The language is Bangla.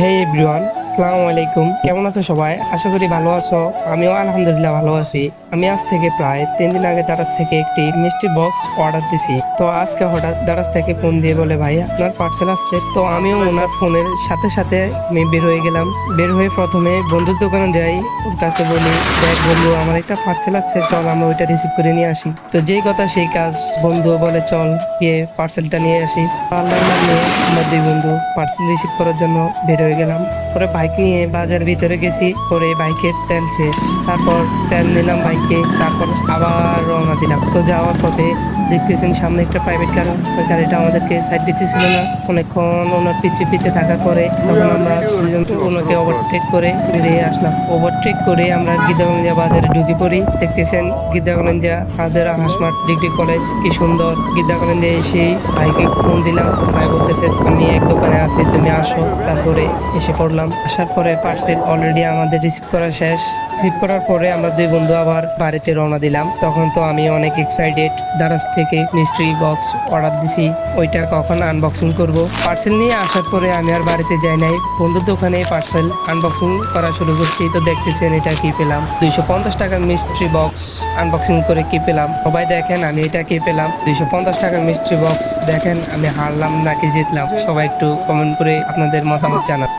হে এভরিওয়ান আসসালামু আলাইকুম। কেমন আছো সবাই? আশা করি ভালো আছো। আমিও আলহামদুলিল্লাহ ভালো আছি। আমি আজ থেকে প্রায় তিন দিন আগে দারাজ থেকে একটি মিষ্টি বক্স অর্ডার দিছি। তো আজকে হঠাৎ দারাজ থেকে ফোন দিয়ে বলে, ভাই, আপনার পার্সেল আসছে। তো আমিও ওনার ফোনের সাথে সাথে আমি বের হয়ে গেলাম। বের হয়ে প্রথমে বন্ধুর দোকানে যাই। ওর কাছে বলি, দেখ বন্ধু, আমার একটা পার্সেল আসছে, চল আমরা ওইটা রিসিভ করে নিয়ে আসি। তো যেই কথা সেই কাজ বন্ধু বলে, চল গিয়ে পার্সেলটা নিয়ে আসি। নাম নিয়ে আমরা দুই বন্ধু পার্সেল রিসিভ করার জন্য বের হয়ে গেলাম। পরে বাইক নিয়ে বাজার ভিতরে গেছি, পরে বাইকের তেল শেষ তারপর তেল নিলাম বাইকে তারপর আবার রওনা দিলাম। তো যাওয়ার পথে দেখতেছেন সামনে একটা প্রাইভেট গাড়ি ওই গাড়িটা আমাদেরকে সাইড দিতেছিল না। অনেকক্ষণ ওনার পিছে পিছে থাকার পরে তখন আমরা ওনাকে ওভারটেক করে বেরিয়ে আসলাম। ওভারটেক করে আমরা গীতাগঞ্জা বাজারে ঢুকে পড়ি। দেখতেছেন গীতাগঞ্জা হাজারা হাসমাট ডিগ্রি কলেজ কি সুন্দর। গীতাগঞ্জে এসে ভাইকে ফোন দিলাম। ভাই বলতেছে আমি এক দোকানে আছি, তুমি আসো। তারপরে এসে পড়লাম। আসার পরে পার্সেল অলরেডি আমাদের রিসিভ করা শেষ। রিসিভ করার পরে আমরা দুই বন্ধু আবার বাড়িতে রওনা দিলাম। তখন তো আমি অনেক এক্সাইটেড দারাজ থেকে মিস্ট্রি বক্স অর্ডার দিছি। ওইটা কখন আনবক্সিং করব? পার্সেল নিয়ে আসার পরে আমি আর বাড়িতে যাই নাই। বন্ধুর দোকানে পার্সেল আনবক্সিং করা শুরু করছি। তো দেখতেছেন এটা কি পেলাম। দুইশো পঞ্চাশ টাকার মিস্ট্রি বক্স আনবক্সিং করে কি পেলাম? সবাই দেখেন আমি এটা কি পেলাম। দুইশো পঞ্চাশ টাকার মিস্ট্রি বক্স দেখেন আমি হারলাম নাকি জিতলাম? সবাই একটু কমেন্ট করে আপনাদের মতামত জানান।